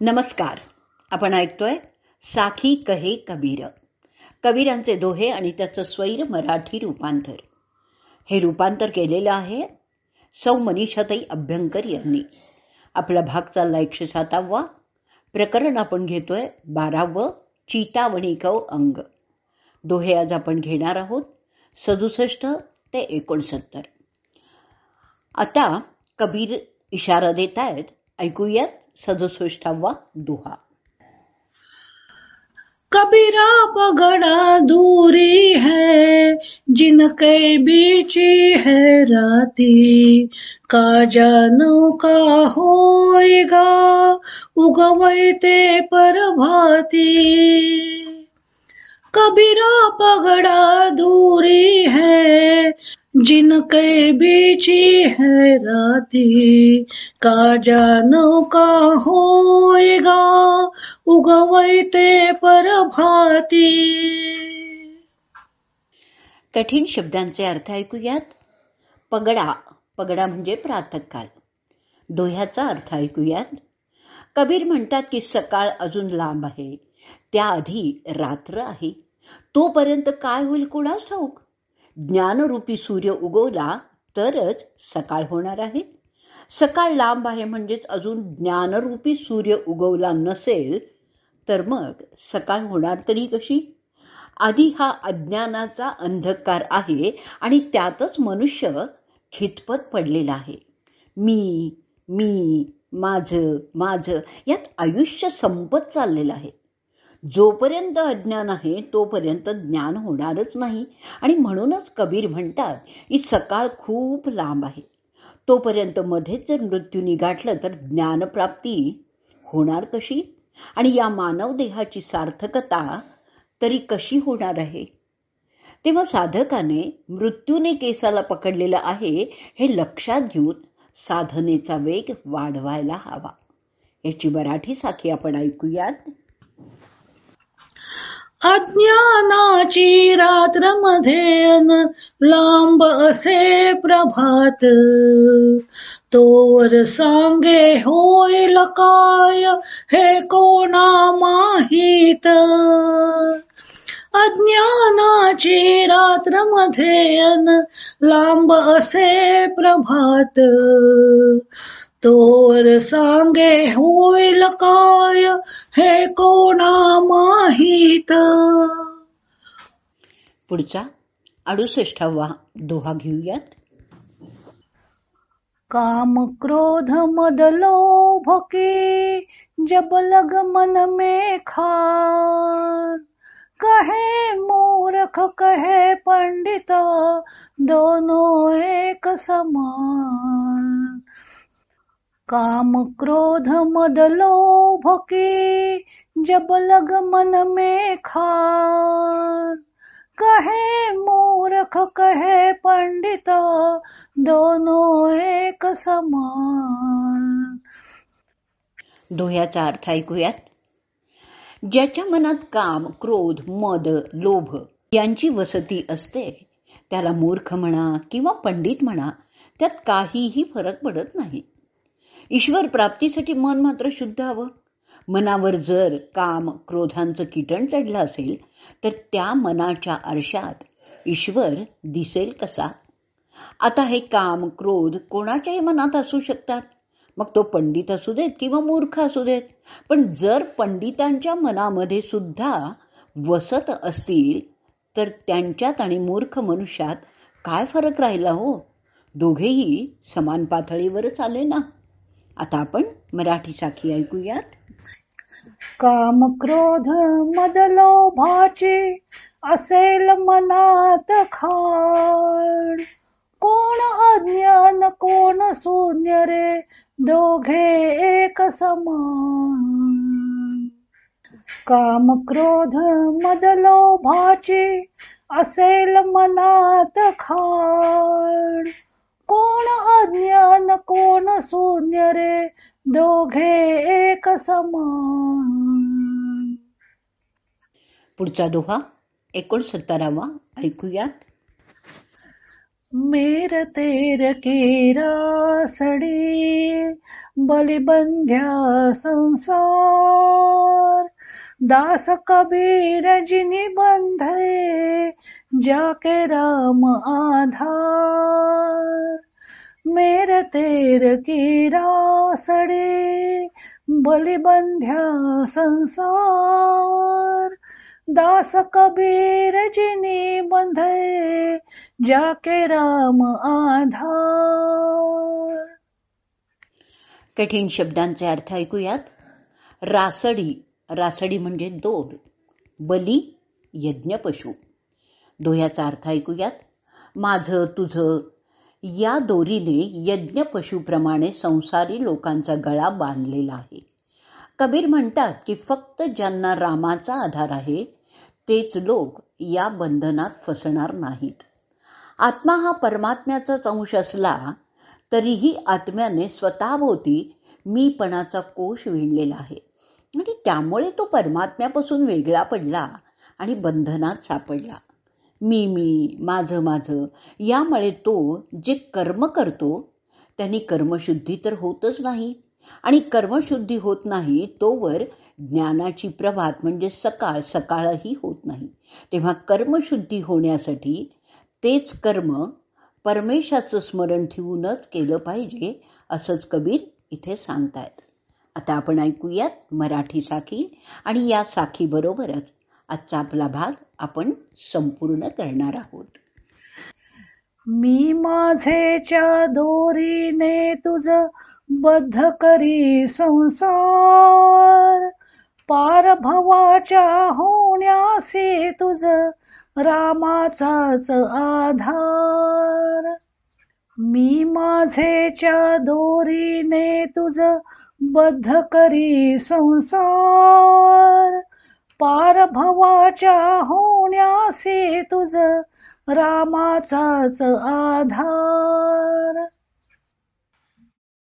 नमस्कार. आपण ऐकतोय साखी कहे कबीर. कबीरांचे दोहे आणि त्याचं स्वैर मराठी रूपांतर. हे रूपांतर केलेलं आहे सौ मनीषाताई अभ्यंकर यांनी. आपला भाग चालला एकशे सातावा प्रकरण आपण घेतोय बारावं चितावणिकव अंग. दोहे आज आपण घेणार आहोत सदुसष्ट ते एकोणसत्तर. आता कबीर इशारा देत आहेत ऐकूयात सदुसष्टावा दुहा. कबीरा पगड़ा दूरी है, जिनके बीच है राती। का जानो का होएगा उगवैते पर भाती कबीरा पगड़ा दूरी है जिनके बीच है राती का जानो का होएगा? उगवैते पर भाती। कठीण शब्दांचे अर्थ ऐकूयात. पगडा पगडा म्हणजे प्रातःकाल. दोह्याचा अर्थ ऐकूयात. कबीर म्हणतात की सकाळ अजून लांब आहे. त्याआधी रात्र आहे. तोपर्यंत काय होईल कुणास ठाऊक? ज्ञानरूपी सूर्य उगवला तरच सकाळ होणार आहे. सकाळ लांब आहे म्हणजेच अजून ज्ञानरूपी सूर्य उगवला नसेल तर मग सकाळ होणार तरी कशी? आधी हा अज्ञानाचा अंधकार आहे आणि त्यातच मनुष्य खितपत पडलेला आहे. मी मी माझं माझं यात आयुष्य संपत चाललेलं आहे. जोपर्यंत अज्ञान आहे तोपर्यंत ज्ञान होणारच नाही. आणि म्हणूनच कबीर म्हणतात की सकाळ खूप लांब आहे. तोपर्यंत मध्येच जर मृत्यूनी गाठलं तर ज्ञानप्राप्ती होणार कशी? आणि या मानव देहाची सार्थकता तरी कशी होणार आहे? तेव्हा साधकाने मृत्यूने केसाला पकडलेलं आहे हे लक्षात घेऊन साधनेचा वेग वाढवायला हवा. याची मराठी साखी आपण ऐकूयात. अज्ञानाची रात्रमध्ये लांब असे प्रभात. तोवर सांगे होईल काय हे कोणा माहीत? अज्ञानाची रात्रमध्ये लांब असे प्रभात. तोवर सांगे होईल काय? हे कोणा माहीत? पुढचा अडुसष्टावा दोहा घेऊयात. काम क्रोध मद लोभ के जब लग मन में खान. कहे मूर्ख कहे पंडित दोनों एक समान. काम क्रोध मद लोभ के जब लग मन में खान कहे मूर्ख कहे पंडित दोनों एक समान। दोह्याचा अर्थ ऐकूयात. ज्याच्या मनात काम क्रोध मद लोभ यांची वसती असते त्याला मूर्ख म्हणा किंवा पंडित म्हणा त्यात काहीही फरक पडत नाही. ईश्वर प्राप्तीसाठी मन मात्र शुद्ध हवं. मनावर जर काम क्रोधांचं किटण चढलं असेल तर त्या मनाच्या आरशात ईश्वर दिसेल कसा? आता हे काम क्रोध कोणाच्याही मनात असू शकतात. मग तो पंडित असू देत किंवा मूर्ख असू देत. पण जर पंडितांच्या मनामध्ये सुद्धा वसत असतील तर त्यांच्यात आणि मूर्ख मनुष्यात काय फरक राहिला हो? दोघेही समान पातळीवरच आले ना? आता आपण मराठी साखी ऐकूयात. काम क्रोध मद लोभाचे असेल मनात खाण कोण अज्ञान कोण शून्य रे? दोघे एक समान. काम क्रोध मद लोभाचे असेल मनात खाण कोण अज्ञान कोण शून्य रे? दोघे एक समान. पुढचा दोहा एकोणसत्तरावा. ऐकूयात. मेर तेर केरा सडी बलिबंध्या संसार. दास कबीर जिनी बंधे जाके राम आधार मेर तेर की रासडे बलिबंध्या संसार। दास कबीर जिनी बंधे जाके राम आधार। कठीण शब्दांचे अर्थ ऐकूयात. रासडी रासडी म्हणजे दोर बली यज्ञ पशु दोह्याचा अर्थ ऐकूयात. माझं तुझं या दोरीने यज्ञ पशुप्रमाणे संसारी लोकांचा गळा बांधलेला आहे. कबीर म्हणतात की फक्त ज्यांना रामाचा आधार आहे तेच लोक या बंधनात फसणार नाहीत. आत्मा हा परमात्म्याचाच अंश असला तरीही आत्म्याने स्वतःभोवती मीपणाचा कोश विणलेला आहे. आणि त्यामुळे तो परमात्म्यापासून वेगळा पडला आणि बंधनात सापडला. मी मी माझं माझं. यामुळे तो जे कर्म करतो त्यांनी कर्मशुद्धी तर होतच नाही. आणि कर्मशुद्धी होत नाही तोवर ज्ञानाची प्रभात म्हणजे सकाळ सकाळही होत नाही. तेव्हा कर्मशुद्धी होण्यासाठी तेच कर्म परमेशाचं स्मरण ठेवूनच केलं पाहिजे असंच कबीर इथे सांगतायत. आता आपण ऐकूयात मराठी साखी आणि या साखीबरोबरच आजचा आपला भाग आपण संपूर्ण करणार आहोत. मी माझेच्या दोरीने तुझ बद्ध करी संसार. पार भवाच्या होण्यासे तुझ रामाचाच आधार. मी माझेच्या दोरीने तुझ बद्ध करी संसार. पारभवाच्या होण्यासे तुझ रामाचाच आधार.